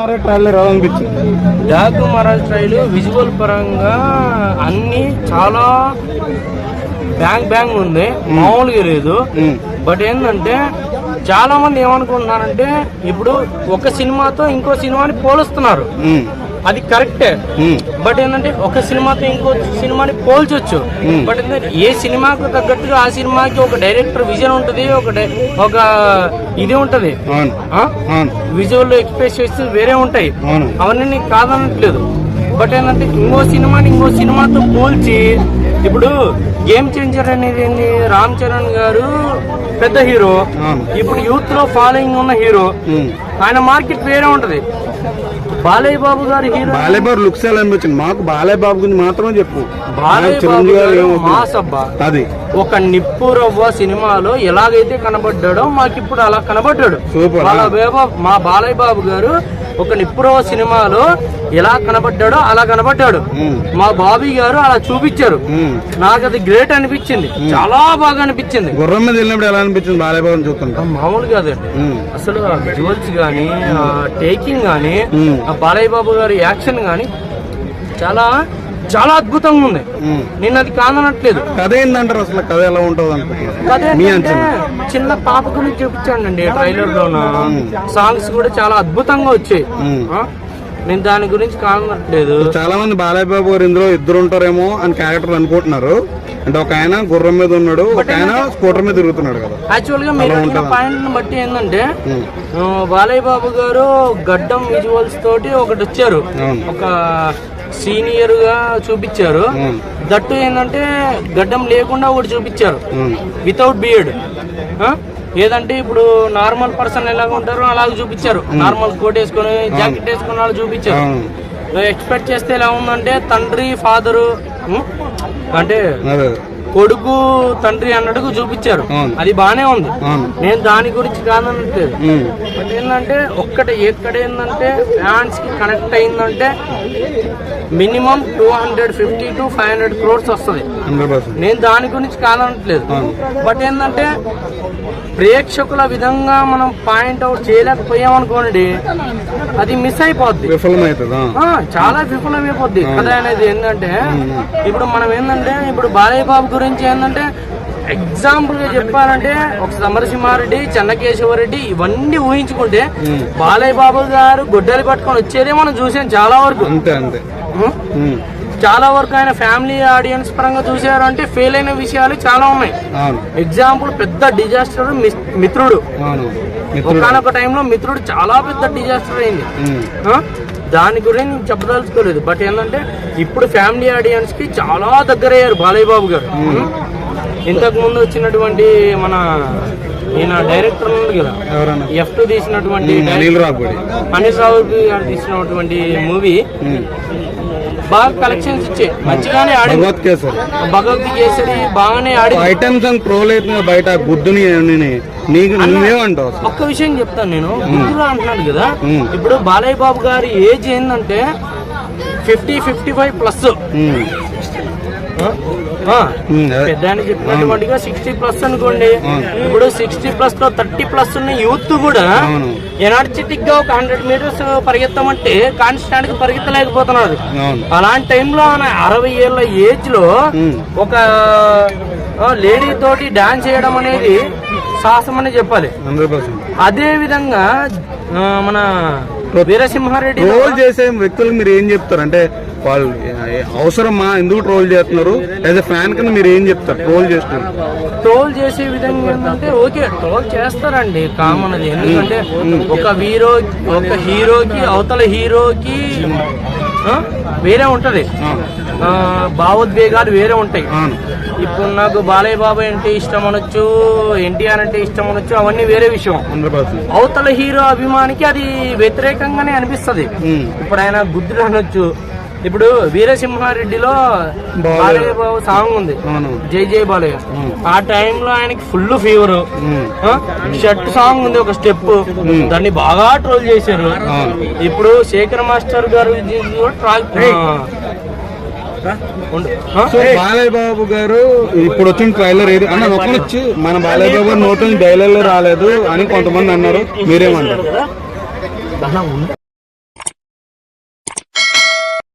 మారే ట్రైలర్ ఎలా అనిపించింది? డాకు మహారాజ్ ట్రైల్ విజువల్ పరంగా అన్ని చాలా బ్యాంగ్ బ్యాంగ్ ఉంది. మామూలుగా లేదు. బట్ ఏంటంటే చాలా మంది ఏమనుకుంటున్నారంటే ఇప్పుడు ఒక సినిమాతో ఇంకో సినిమాని పోలుస్తున్నారు. అది కరెక్టే. బట్ ఏంటంటే ఒక సినిమాతో ఇంకో సినిమాని పోల్చొచ్చు. బట్ ఏంటంటే ఏ సినిమాకు తగ్గట్టుగా ఆ సినిమాకి ఒక డైరెక్టర్ విజన్ ఉంటుంది ఒక ఒక ఇది ఉంటది. విజువల్ ఎక్స్ప్రెషన్స్ వేరే ఉంటాయి. అవును. అవన్నీ కాదనట్లేదు. బట్ ఏంటంటే ఇంకో సినిమాని ఇంకో సినిమాతో పోల్చి ఇప్పుడు గేమ్ చేంజర్ అనేది ఏంది? రామ్ చరణ్ గారు పెద్ద హీరో. ఇప్పుడు యూత్లో ఫాలోయింగ్ ఉన్న హీరో. ఆయన మార్కెట్ వేరే ఉంటది. బాలయ్య బాబు గారి హీరో బాలయ్య బాబు లుక్స్ ఎలా అనిపించింది? మాకు బాలయ్య బాబు గురించి మాత్రమే చెప్పు. బాలయ్య బాబు చిరంజీవి గారు గారు ఏమవుతుంది? మాస్ అబ్బా అది. ఒక నిప్పు రవ్వ సినిమాలో ఎలాగైతే కనబడ్డాడో మాకు ఇప్పుడు అలా కనబడ్డాడు. బాబు మా బాలయ్య బాబు గారు ఒక నిప్పు రవ్వ సినిమాలో ఎలా కనబడ్డాడో అలా కనబడ్డాడు. మా బాబీ గారు అలా చూపించారు. నాకు అది గ్రేట్ అనిపించింది. చాలా బాగా అనిపించింది. గుర్రం మీద వెళ్ళినప్పుడు ఎలా అనిపించింది? బాలయ్య బాబుని చూస్తుంటా. మామూలు కాదండి. అసలు విజువల్స్ ఆ టేకింగ్ ఆ బాలయ్య బాబు గారి యాక్షన్ కానీ చాలా చాలా అద్భుతంగా ఉంది. నేను అది కాదనట్లేదు కథ ఏందంటారు అసలు? కథ ఎలా ఉంటుంది చిన్న పాప గురించి చూపించాడండి ట్రైలర్ లోన సాంగ్స్ కూడా చాలా అద్భుతంగా వచ్చాయి? నేను దాని గురించి కాదనట్లేదు చాలా మంది బాలయ్య బాబు గారు ఇందులో ఇద్దరు ఉంటారేమో అని క్యారెక్టర్ అనుకుంటున్నారు. అంటే ఒక ఆయన గుర్రం మీద ఉన్నాడు ఒక ఆయన స్కూటర్ మీద తిరుగుతున్నాడు కదా. యాక్చువల్గా మీరు పాయింట్ బట్టి ఏంటంటే బాలయ్య బాబు గారు గడ్డం విజువల్స్ తోటి ఒకటి వచ్చారు. ఒక సీనియర్గా చూపించారు దట్టు ఏంటంటే గడ్డం లేకుండా ఒకటి చూపించారు. వితౌట్ బియర్డ్ ఏదంటే ఇప్పుడు నార్మల్ పర్సన్ ఎలాగ ఉంటారో అలాగ చూపించారు. నార్మల్ కోట్ వేసుకొని జాకెట్ వేసుకుని వాళ్ళు చూపించారు. ఎక్స్పెక్ట్ చేస్తే ఎలా ఉందంటే తండ్రి ఫాదరు అంటే కొడుకు తండ్రి అన్నట్టుగా చూపించారు. అది బానే ఉంది. నేను దాని గురించి కాదనట్లేదు. బట్ ఏంటంటే ఒక్కటి ఎక్కడ ఏంటంటే ఫ్యాన్స్కి కనెక్ట్ అయిందంటే minimum two hundred fifty to five hundred crores వస్తుంది. నేను దాని గురించి కాదనట్లేదు. బట్ ఏంటంటే ప్రేక్షకుల విధంగా మనం పాయింట్ అవుట్ చేయలేకపోయాం అనుకోండి అది మిస్ అయిపోద్ది. చాలా విఫలమైపోద్ది. కథ అనేది ఏంటంటే ఇప్పుడు మనం ఏంటంటే ఇప్పుడు బాలయ్య బాబు గురించి ఏంటంటే ఎగ్జాంపుల్గా చెప్పాలంటే ఒక సమరసింహారెడ్డి చెన్నకేశవరెడ్డి ఇవన్నీ ఊహించుకుంటే బాలయ్య బాబు గారు గొడ్డలి పట్టుకొని వచ్చేదే మనం చూసాం చాలా వరకు. అంతే అంతే. చాలా వరకు ఆయన ఫ్యామిలీ ఆడియన్స్ పరంగా చూసారు అంటే ఫెయిల్ అయిన విషయాలు చాలా ఉన్నాయి. ఎగ్జాంపుల్ పెద్ద డిజాస్టర్ మిత్రుడు. ఒకనొక టైంలో మిత్రుడు చాలా పెద్ద డిజాస్టర్ అయింది? దాని గురించి నేను చెప్పదలుచుకోలేదు. బట్ ఏంటంటే ఇప్పుడు ఫ్యామిలీ ఆడియన్స్కి చాలా దగ్గర అయ్యారు బాలయ్య బాబు గారు. ఇంతకు ముందు వచ్చినటువంటి మన ఈయన డైరెక్టర్ ఉన్నాడు కదా ఎఫ్ టూ తీసినటువంటి అనిల్ రావు గారు తీసినటువంటి మూవీ. బాగా కలెక్షన్స్ ఇచ్చాయి మంచిగానే ఆడింది. భగవత్ కేసరి. బాగానే ఆడింది. ఐటమ్స్ ట్రోల్ అవుతుంది బయట బుద్ధుని నీకు నువ్వేమంటావు ఒక్క విషయం చెప్తాను నేను. గుర్తుగా అంటున్నాడు కదా. ఇప్పుడు బాలయ్య బాబు గారి ఏజ్ ఏంటంటే fifty fifty five plus um, um, అదే. పెద్ద ఆయన చెప్పినటువంటిగా సిక్స్టీ ప్లస్ అనుకోండి ఇప్పుడు సిక్స్టీ ప్లస్లో థర్టీ ప్లస్ ఉన్న యూత్ కూడా ఎనర్జెటిక్గా ఒక హండ్రెడ్ మీటర్స్ పరిగెత్తమంటే కాన్స్టాంట్గా పరిగెత్తలేకపోతున్నారు. అలాంటి టైంలో ఆయన అరవై ఏళ్ళ ఏజ్లో ఒక లేడీ తోటి డాన్స్ చేయడం అనేది సాహసం అని చెప్పాలి. అదే విధంగా మన వీరసింహారెడ్డి ట్రోల్ చేసే వ్యక్తులకు మీరు ఏం చెప్తారు? అంటే వాళ్ళు అవసరమా ఎందుకు ట్రోల్ చేస్తున్నారు? యాజ్ ఎ ఫ్యాన్ కింద మీరు ఏం చెప్తారు? ట్రోల్ చేస్తున్నారు. ట్రోల్ చేసే విధంగా ఏంటంటే ఓకే ట్రోల్ చేస్తారండి కామన్ అది ఎందుకంటే ఒక హీరో ఒక హీరోకి అవతల హీరోకి వేరే ఉంటది. భావోద్వేగాలు వేరే ఉంటాయి. ఇప్పుడు నాకు బాలయ్య బాబాయ్ అంటే ఇష్టం అనొచ్చు ఎన్టీఆర్ అంటే ఇష్టం అనొచ్చు అవన్నీ వేరే విషయం. అవతల హీరో అభిమానికి అది వ్యతిరేకంగానే అనిపిస్తది. ఇప్పుడు ఆయన బుద్ధుడు అనొచ్చు ఇప్పుడు వీరసింహారెడ్డిలో బాలయ్య. బాబు సాంగ్ ఉంది. అవును. జై జై బాలయ్య. ఆ టైంలో ఆయనకి ఫుల్ ఫీవర్ షర్ట్ సాంగ్ ఉంది ఒక స్టెప్ దాన్ని బాగా ట్రోల్ చేశారు. ఇప్పుడు శేఖర్ మాస్టర్ గారు బాలయ్య బాబు గారు ఇప్పుడు వచ్చిన ట్రైలర్ ఏది? అన్న ఒక వచ్చి మన బాలయ్య బాబు నోట్ డైలాగ్ రాలేదు అని కొంతమంది అన్నారు. మీరేమంటారు? అలా ఉంది.